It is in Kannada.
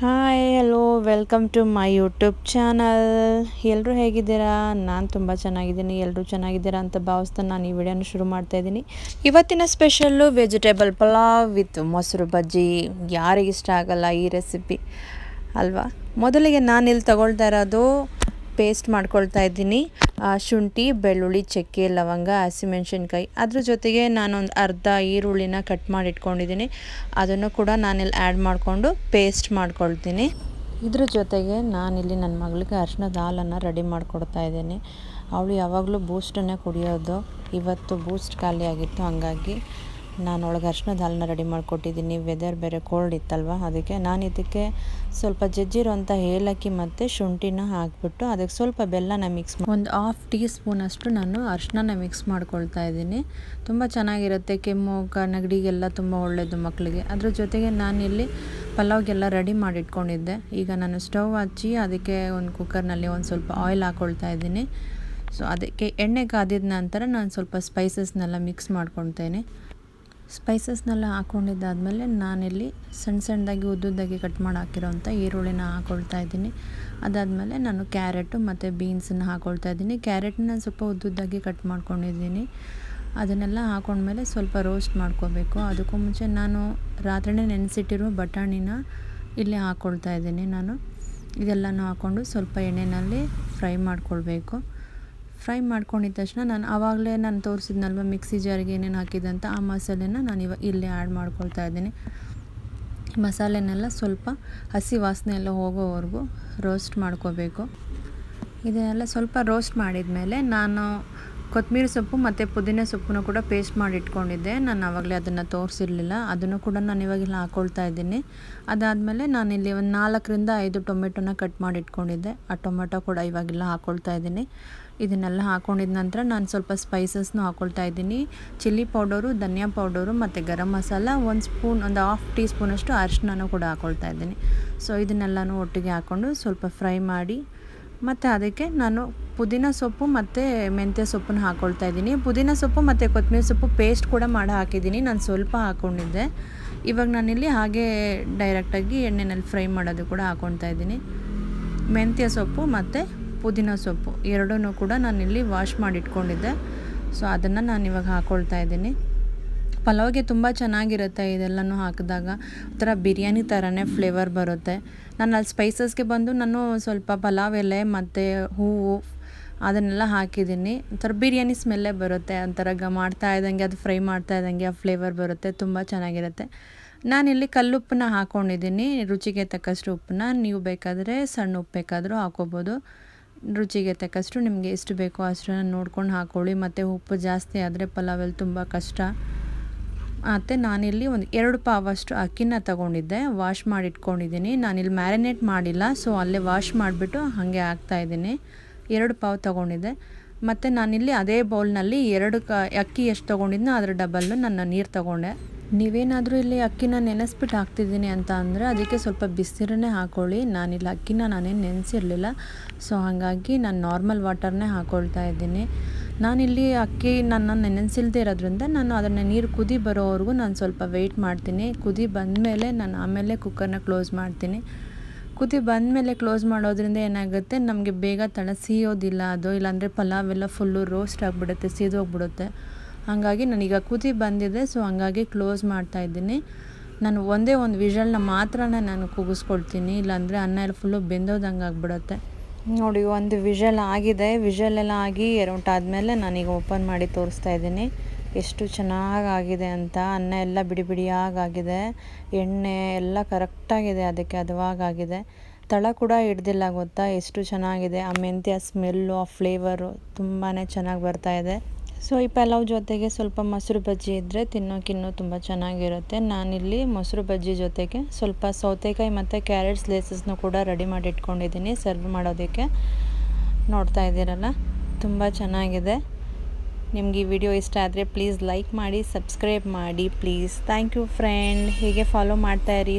Hi hello welcome to my YouTube channel ಎಲ್ಲರೂ ಹೇಗಿದ್ದೀರಾ? ನಾನು ತುಂಬ ಚೆನ್ನಾಗಿದ್ದೀನಿ. ಎಲ್ಲರೂ ಚೆನ್ನಾಗಿದ್ದೀರಾ ಅಂತ ಭಾವಿಸ್ತಾ ನಾನು ಈ ವಿಡಿಯೋನ ಶುರು ಮಾಡ್ತಾ ಇದ್ದೀನಿ. ಇವತ್ತಿನ ಸ್ಪೆಷಲ್ಲು ವೆಜಿಟೇಬಲ್ ಪಲಾವ್ ವಿತ್ ಮೊಸರು ಬಜ್ಜಿ. ಯಾರಿಗೆ ಇಷ್ಟ ಆಗಲ್ಲ ಈ ರೆಸಿಪಿ ಅಲ್ವಾ? ಮೊದಲಿಗೆ ನಾನು ಇಲ್ಲಿ ತಗೊಳ್ತಾ ಇರೋದು ಪೇಸ್ಟ್ ಮಾಡ್ಕೊಳ್ತಾ ಇದ್ದೀನಿ. ಶುಂಠಿ, ಬೆಳ್ಳುಳ್ಳಿ, ಚಕ್ಕೆ, ಲವಂಗ, ಹಸಿಮೆಣ್ಸಿನ್ಕಾಯಿ. ಅದ್ರ ಜೊತೆಗೆ ನಾನೊಂದು ಅರ್ಧ ಈರುಳ್ಳಿನ ಕಟ್ ಮಾಡಿ ಇಟ್ಕೊಂಡಿದ್ದೀನಿ ಅದನ್ನು ಕೂಡ ನಾನಿಲ್ಲಿ ಆ್ಯಡ್ ಮಾಡಿಕೊಂಡು ಪೇಸ್ಟ್ ಮಾಡ್ಕೊಳ್ತೀನಿ. ಇದ್ರ ಜೊತೆಗೆ ನಾನಿಲ್ಲಿ ನನ್ನ ಮಗಳಿಗೆ ಅರ್ಶಿನದ ಹಾಲನ್ನು ರೆಡಿ ಮಾಡಿಕೊಡ್ತಾ ಇದ್ದೀನಿ. ಅವಳು ಯಾವಾಗಲೂ ಬೂಸ್ಟನ್ನೇ ಕುಡಿಯೋದು. ಇವತ್ತು ಬೂಸ್ಟ್ ಖಾಲಿ ಆಗಿತ್ತು ಹಾಗಾಗಿ ನಾನು ಒಳಗೆ ಅರ್ಶಿನದ ಹಾಲನ್ನ ರೆಡಿ ಮಾಡಿಕೊಟ್ಟಿದ್ದೀನಿ. ವೆದರ್ ಬೇರೆ ಕೋಲ್ಡ್ ಇತ್ತಲ್ವ? ಅದಕ್ಕೆ ನಾನು ಇದಕ್ಕೆ ಸ್ವಲ್ಪ ಜಜ್ಜಿರೋಂಥ ಏಲಕ್ಕಿ ಮತ್ತು ಶುಂಠಿನ ಹಾಕಿಬಿಟ್ಟು ಅದಕ್ಕೆ ಸ್ವಲ್ಪ ಬೆಲ್ಲನ ಮಿಕ್ಸ್ ಒಂದು ಹಾಫ್ ಟೀ ಸ್ಪೂನಷ್ಟು ನಾನು ಅರ್ಶಿನ ಮಿಕ್ಸ್ ಮಾಡ್ಕೊಳ್ತಾ ಇದ್ದೀನಿ. ತುಂಬ ಚೆನ್ನಾಗಿರುತ್ತೆ ಕೆಮ್ಮು ಕ ನೆಗಡಿಗೆಲ್ಲ ತುಂಬ ಒಳ್ಳೆಯದು ಮಕ್ಕಳಿಗೆ ಅದ್ರ ಜೊತೆಗೆ ನಾನಿಲ್ಲಿ ಪಲಾವ್ಗೆಲ್ಲ ರೆಡಿ ಮಾಡಿಟ್ಕೊಂಡಿದ್ದೆ. ಈಗ ನಾನು ಸ್ಟವ್ ಹಚ್ಚಿ ಅದಕ್ಕೆ ಒಂದು ಕುಕ್ಕರ್ನಲ್ಲಿ ಒಂದು ಸ್ವಲ್ಪ ಆಯಿಲ್ ಹಾಕ್ಕೊಳ್ತಾ ಇದ್ದೀನಿ. ಸೊ ಅದಕ್ಕೆ ಎಣ್ಣೆ ಕಾದಿದ ನಂತರ ನಾನು ಸ್ವಲ್ಪ ಸ್ಪೈಸಸ್ನೆಲ್ಲ ಮಿಕ್ಸ್ ಮಾಡ್ಕೊಳ್ತೇನೆ. ಸ್ಪೈಸಸ್ನೆಲ್ಲ ಹಾಕ್ಕೊಂಡಿದ್ದಾದಮೇಲೆ ನಾನಿಲ್ಲಿ ಸಣ್ಣ ಸಣ್ಣದಾಗಿ ಉದ್ದುದ್ದಾಗಿ ಕಟ್ ಮಾಡಿ ಹಾಕಿರೋಂಥ ಈರುಳ್ಳಿನ ಹಾಕ್ಕೊಳ್ತಾ ಇದ್ದೀನಿ. ಅದಾದಮೇಲೆ ನಾನು ಕ್ಯಾರೆಟು ಮತ್ತು ಬೀನ್ಸನ್ನು ಹಾಕ್ಕೊಳ್ತಾ ಇದ್ದೀನಿ. ಕ್ಯಾರೆಟ್ನ ಸ್ವಲ್ಪ ಉದ್ದುದ್ದಾಗಿ ಕಟ್ ಮಾಡ್ಕೊಂಡಿದ್ದೀನಿ. ಅದನ್ನೆಲ್ಲ ಹಾಕೊಂಡ್ಮೇಲೆ ಸ್ವಲ್ಪ ರೋಸ್ಟ್ ಮಾಡ್ಕೋಬೇಕು. ಅದಕ್ಕೂ ಮುಂಚೆ ನಾನು ರಾತ್ರಿನೇ ನೆನೆಸಿಟ್ಟಿರೋ ಬಟಾಣಿನ ಇಲ್ಲಿ ಹಾಕ್ಕೊಳ್ತಾ ಇದ್ದೀನಿ ನಾನು. ಇದೆಲ್ಲನೂ ಹಾಕ್ಕೊಂಡು ಸ್ವಲ್ಪ ಎಣ್ಣೆಯಲ್ಲಿ ಫ್ರೈ ಮಾಡ್ಕೊಳ್ಬೇಕು. ಫ್ರೈ ಮಾಡ್ಕೊಂಡಿದ್ದ ತಕ್ಷಣ ನಾನು ಆವಾಗಲೇ ನಾನು ತೋರಿಸಿದ್ನಲ್ವ ಮಿಕ್ಸಿ ಜಾರಿಗೆ ಏನೇನು ಹಾಕಿದೆ ಅಂತ, ಆ ಮಸಾಲೆನ ನಾನು ಇವಾಗ ಇಲ್ಲೇ ಆ್ಯಡ್ ಮಾಡ್ಕೊಳ್ತಾ ಇದ್ದೀನಿ. ಮಸಾಲೆನೆಲ್ಲ ಸ್ವಲ್ಪ ಹಸಿ ವಾಸನೆ ಎಲ್ಲ ಹೋಗೋವರೆಗೂ ರೋಸ್ಟ್ ಮಾಡ್ಕೋಬೇಕು. ಇದನ್ನೆಲ್ಲ ಸ್ವಲ್ಪ ರೋಸ್ಟ್ ಮಾಡಿದ ಮೇಲೆ ನಾನು ಕೊತ್ತಂಬರಿ ಸೊಪ್ಪು ಮತ್ತು ಪುದೀನ ಸೊಪ್ಪನ್ನು ಕೂಡ ಪೇಸ್ಟ್ ಮಾಡಿ ಇಟ್ಕೊಂಡಿದ್ದೆ. ನಾನು ಆವಾಗಲೇ ಅದನ್ನು ತೋರಿಸಿರಲಿಲ್ಲ. ಅದನ್ನು ಕೂಡ ನಾನು ಇವಾಗಿಲ್ಲ ಹಾಕ್ಕೊಳ್ತಾ ಇದ್ದೀನಿ. ಅದಾದಮೇಲೆ ನಾನಿಲ್ಲಿ ಒಂದು ನಾಲ್ಕರಿಂದ ಐದು ಟೊಮೆಟೊನ ಕಟ್ ಮಾಡಿ ಇಟ್ಕೊಂಡಿದ್ದೆ. ಆ ಟೊಮೆಟೊ ಕೂಡ ಇವಾಗೆಲ್ಲ ಹಾಕ್ಕೊಳ್ತಾ ಇದ್ದೀನಿ. ಇದನ್ನೆಲ್ಲ ಹಾಕ್ಕೊಂಡಿದ ನಂತರ ನಾನು ಸ್ವಲ್ಪ ಸ್ಪೈಸಸ್ನು ಹಾಕ್ಕೊಳ್ತಾ ಇದ್ದೀನಿ. ಚಿಲ್ಲಿ ಪೌಡರು, ಧನಿಯಾ ಪೌಡರು ಮತ್ತು ಗರಂ ಮಸಾಲ, ಒಂದು ಸ್ಪೂನ್, ಒಂದು ಹಾಫ್ ಟೀ ಸ್ಪೂನಷ್ಟು ಅರಿಶಿನೂ ಕೂಡ ಹಾಕ್ಕೊಳ್ತಾ ಇದ್ದೀನಿ. ಸೊ ಇದನ್ನೆಲ್ಲನೂ ಒಟ್ಟಿಗೆ ಹಾಕ್ಕೊಂಡು ಸ್ವಲ್ಪ ಫ್ರೈ ಮಾಡಿ ಮತ್ತು ಅದಕ್ಕೆ ನಾನು ಪುದೀನ ಸೊಪ್ಪು ಮತ್ತು ಮೆಂತ್ಯ ಸೊಪ್ಪನ್ನು ಹಾಕ್ಕೊಳ್ತಾ ಇದ್ದೀನಿ. ಪುದೀನ ಸೊಪ್ಪು ಮತ್ತು ಕೊತ್ತಂಬರಿ ಸೊಪ್ಪು ಪೇಸ್ಟ್ ಕೂಡ ಮಾಡಿ ಹಾಕಿದ್ದೀನಿ. ನಾನು ಸ್ವಲ್ಪ ಹಾಕ್ಕೊಂಡಿದ್ದೆ ಇವಾಗ ನಾನಿಲ್ಲಿ ಹಾಗೆ ಡೈರೆಕ್ಟಾಗಿ ಎಣ್ಣೆನಲ್ಲಿ ಫ್ರೈ ಮಾಡೋದು ಕೂಡ ಹಾಕ್ಕೊಳ್ತಾ ಇದ್ದೀನಿ. ಮೆಂತ್ಯ ಸೊಪ್ಪು ಮತ್ತು ಪುದೀನ ಸೊಪ್ಪು ಎರಡೂ ಕೂಡ ನಾನಿಲ್ಲಿ ವಾಶ್ ಮಾಡಿ ಇಟ್ಕೊಂಡಿದ್ದೆ ಸೊ ಅದನ್ನು ನಾನು ಇವಾಗ ಹಾಕ್ಕೊಳ್ತಾ ಇದ್ದೀನಿ. ಪಲಾವ್ಗೆ ತುಂಬ ಚೆನ್ನಾಗಿರುತ್ತೆ ಇದೆಲ್ಲನೂ ಹಾಕಿದಾಗ. ಒಂಥರ ಬಿರಿಯಾನಿ ಥರನೇ ಫ್ಲೇವರ್ ಬರುತ್ತೆ. ನಾನು ಅಲ್ಲಿ ಸ್ಪೈಸಸ್ಗೆ ಬಂದು ನಾನು ಸ್ವಲ್ಪ ಪಲಾವ್ ಎಲೆ ಮತ್ತು ಹೂವು ಅದನ್ನೆಲ್ಲ ಹಾಕಿದ್ದೀನಿ. ಒಂಥರ ಬಿರಿಯಾನಿ ಸ್ಮೆಲ್ಲೇ ಬರುತ್ತೆ. ಒಂಥರ ಗ ಮಾಡ್ತಾ ಇದ್ದಂಗೆ, ಅದು ಫ್ರೈ ಮಾಡ್ತಾ ಇದ್ದಂಗೆ ಆ ಫ್ಲೇವರ್ ಬರುತ್ತೆ. ತುಂಬ ಚೆನ್ನಾಗಿರುತ್ತೆ. ನಾನಿಲ್ಲಿ ಕಲ್ಲುಪ್ಪನ್ನ ಹಾಕ್ಕೊಂಡಿದ್ದೀನಿ ರುಚಿಗೆ ತಕ್ಕಷ್ಟು ಉಪ್ಪನ್ನ. ನೀವು ಬೇಕಾದರೆ ಸಣ್ಣ ಉಪ್ಪು ಬೇಕಾದರೂ ಹಾಕೋಬೋದು. ರುಚಿಗೆ ತಕ್ಕಷ್ಟು ನಿಮಗೆ ಎಷ್ಟು ಬೇಕೋ ಅಷ್ಟನ್ನು ನೋಡ್ಕೊಂಡು ಹಾಕ್ಕೊಳ್ಳಿ ಮತ್ತು ಉಪ್ಪು ಜಾಸ್ತಿ ಆದರೆ ಪಲಾವಲ್ಲಿ ತುಂಬ ಕಷ್ಟ. ಮತ್ತು ನಾನಿಲ್ಲಿ ಒಂದು ಎರಡು ಪಾವಷ್ಟು ಅಕ್ಕಿನ ತಗೊಂಡಿದ್ದೆ. ವಾಶ್ ಮಾಡಿಟ್ಕೊಂಡಿದ್ದೀನಿ. ನಾನಿಲ್ಲಿ ಮ್ಯಾರಿನೇಟ್ ಮಾಡಿಲ್ಲ ಸೊ ಅಲ್ಲೇ ವಾಶ್ ಮಾಡಿಬಿಟ್ಟು ಹಾಗೆ ಹಾಕ್ತಾಯಿದ್ದೀನಿ ಎರಡು ಪಾವ್ ತಗೊಂಡಿದ್ದೆ. ಮತ್ತು ನಾನಿಲ್ಲಿ ಅದೇ ಬೌಲ್ನಲ್ಲಿ ಎರಡು ಕ, ಅಕ್ಕಿ ಎಷ್ಟು ತೊಗೊಂಡಿದ್ನೋ ಅದರ ಡಬಲ್ಲು ನನ್ನ ನೀರು ತೊಗೊಂಡೆ. ನೀವೇನಾದರೂ ಇಲ್ಲಿ ಅಕ್ಕಿನ ನೆನೆಸ್ಬಿಟ್ಟು ಹಾಕ್ತಿದ್ದೀನಿ ಅಂತ ಅಂದರೆ ಅದಕ್ಕೆ ಸ್ವಲ್ಪ ಬಿಸಿರನ್ನೇ ಹಾಕ್ಕೊಳ್ಳಿ ನಾನಿಲ್ಲಿ ಅಕ್ಕಿನ ನಾನೇನು ನೆನೆಸಿರಲಿಲ್ಲ ಸೊ ಹಾಗಾಗಿ ನಾನು ನಾರ್ಮಲ್ ವಾಟರ್ನೇ ಹಾಕ್ಕೊಳ್ತಾ ಇದ್ದೀನಿ. ನಾನಿಲ್ಲಿ ಅಕ್ಕಿ ನನ್ನ ನೆನೆಸಿಲ್ದೇ ಇರೋದ್ರಿಂದ ನಾನು ಅದನ್ನು ನೀರು ಕುದಿ ಬರೋವರೆಗೂ ನಾನು ಸ್ವಲ್ಪ ವೆಯ್ಟ್ ಮಾಡ್ತೀನಿ. ಕುದಿ ಬಂದಮೇಲೆ ನಾನು ಆಮೇಲೆ ಕುಕ್ಕರ್ನ ಕ್ಲೋಸ್ ಮಾಡ್ತೀನಿ. ಕುದಿ ಬಂದಮೇಲೆ ಕ್ಲೋಸ್ ಮಾಡೋದ್ರಿಂದ ಏನಾಗುತ್ತೆ? ನಮಗೆ ಬೇಗ ತಳ ಸೀಯೋದಿಲ್ಲ ಅದು. ಇಲ್ಲಾಂದರೆ ಪಲಾವ್ ಎಲ್ಲ ಫುಲ್ಲು ರೋಸ್ಟ್ ಆಗಿಬಿಡುತ್ತೆ, ಸೀದೋಗ್ಬಿಡುತ್ತೆ. ಹಾಗಾಗಿ ನನಗೀಗ ಕುದಿ ಬಂದಿದೆ ಸೊ ಹಂಗಾಗಿ ಕ್ಲೋಸ್ ಮಾಡ್ತಾ ಇದ್ದೀನಿ. ನಾನು ಒಂದೇ ಒಂದು ವಿಷಲ್ನ ಮಾತ್ರ ನಾನು ಕೂಗಿಸ್ಕೊಳ್ತೀನಿ. ಇಲ್ಲಾಂದರೆ ಅನ್ನ ಎಲ್ಲ ಫುಲ್ಲು ಬೆಂದೋದಂಗೆ ಆಗಿಬಿಡುತ್ತೆ ನೋಡಿ, ಒಂದು ವಿಷಲ್ ಆಗಿದೆ. ವಿಷಲ್ ಎಲ್ಲ ಆಗಿ ಆದಮೇಲೆ ನಾನೀಗ ಓಪನ್ ಮಾಡಿ ತೋರಿಸ್ತಾ ಇದ್ದೀನಿ. ಎಷ್ಟು ಚೆನ್ನಾಗಿ ಆಗಿದೆ ಅಂತ. ಅನ್ನ ಎಲ್ಲ ಬಿಡಿ ಬಿಡಿಯಾಗಿದೆ ಎಣ್ಣೆ ಎಲ್ಲ ಕರೆಕ್ಟಾಗಿದೆ ಅದಕ್ಕೆ ಹದವಾಗಾಗಿದೆ ತಳ ಕೂಡ ಹಿಡ್ದಿಲ್ಲ ಗೊತ್ತಾ? ಎಷ್ಟು ಚೆನ್ನಾಗಿದೆ. ಆ ಮೆಂತ್ಯ ಸ್ಮೆಲ್ಲು ಆ ಫ್ಲೇವರು ತುಂಬಾ ಚೆನ್ನಾಗಿ ಬರ್ತಾ ಇದೆ. ಸೊ ಈ ಪಲಾವ್ ಜೊತೆಗೆ ಸ್ವಲ್ಪ ಮೊಸರು ಬಜ್ಜಿ ಇದ್ದರೆ ತಿನ್ನೋಕ್ಕಿನ್ನೂ ತುಂಬ ಚೆನ್ನಾಗಿರುತ್ತೆ. ನಾನಿಲ್ಲಿ ಮೊಸರು ಬಜ್ಜಿ ಜೊತೆಗೆ ಸ್ವಲ್ಪ ಸೌತೆಕಾಯಿ ಮತ್ತು ಕ್ಯಾರೆಟ್ಸ್ ಲೇಸಸ್ನು ಕೂಡ ರೆಡಿ ಮಾಡಿ ಇಟ್ಕೊಂಡಿದ್ದೀನಿ ಸರ್ವ್ ಮಾಡೋದಕ್ಕೆ ನೋಡ್ತಾ ಇದ್ದೀರಲ್ಲ? ತುಂಬ ಚೆನ್ನಾಗಿದೆ. ನಿಮಗೆ ಈ ವಿಡಿಯೋ ಇಷ್ಟ ಆದರೆ ಪ್ಲೀಸ್ ಲೈಕ್ ಮಾಡಿ ಸಬ್ಸ್ಕ್ರೈಬ್ ಮಾಡಿ ಪ್ಲೀಸ್ ಥ್ಯಾಂಕ್ ಯು ಫ್ರೆಂಡ್ ಹೀಗೆ ಫಾಲೋ ಮಾಡ್ತಾಯಿರಿ